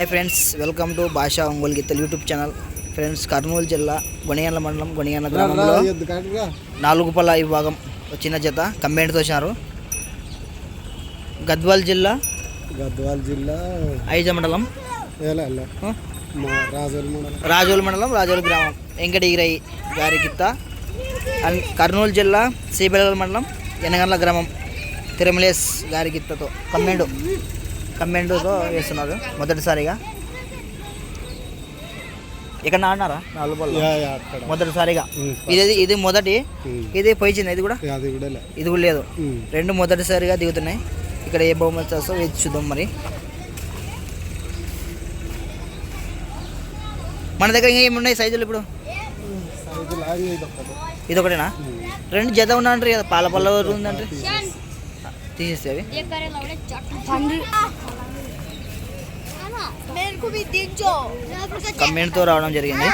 Hi friends welcome to భాషా ఒంగోలు గీతలు YouTube channel. Friends Kurnool జిల్లా గొనియాల మండలం గొనియాల గ్రామంలో నాలుగు పల్ల విభాగం చిన్న జత కంబైండ్ తోసినారు. గద్వాల్ జిల్లా గద్వాల జిల్లా ఐజ మండలం. రాజోలు మండలం. రాజోలు గ్రామం. వెంకటగిరై గారి గిత్త. అండ్ కర్నూలు జిల్లా శ్రీబెల్లల మండలం ఎనగండ్ల గ్రామం. తిరుమలేస్ గారి గిత్తతో. కమ్మెండు కమ్మెండుతో వేస్తున్నారు మొదటిసారిగా. ఇక్కడ ఆడినారా? నాలుగు బల్ల. యా యా అక్కడ. మొదటిసారిగా. ఇది ఇది మొదటి. ఇది పోయింది ఇది కూడా. ఇది కూడా లేదు. రెండు మొదటిసారిగా దిగుతున్నాయి. ఇక్కడ ఏ బహుమతి వస్తుందో వేచి చూద్దాం మరి. మన దగ్గర ఇంకా ఏమున్నాయి సైజులు ఇప్పుడు? సైజు లాంగ్ ఇది ఒకటేనా. రెండు జత ఉన్నాయంటారు కదా పాల పల్ల ఉందంటే? తీసేస్తే కమెంట్తో రావడం జరిగింది.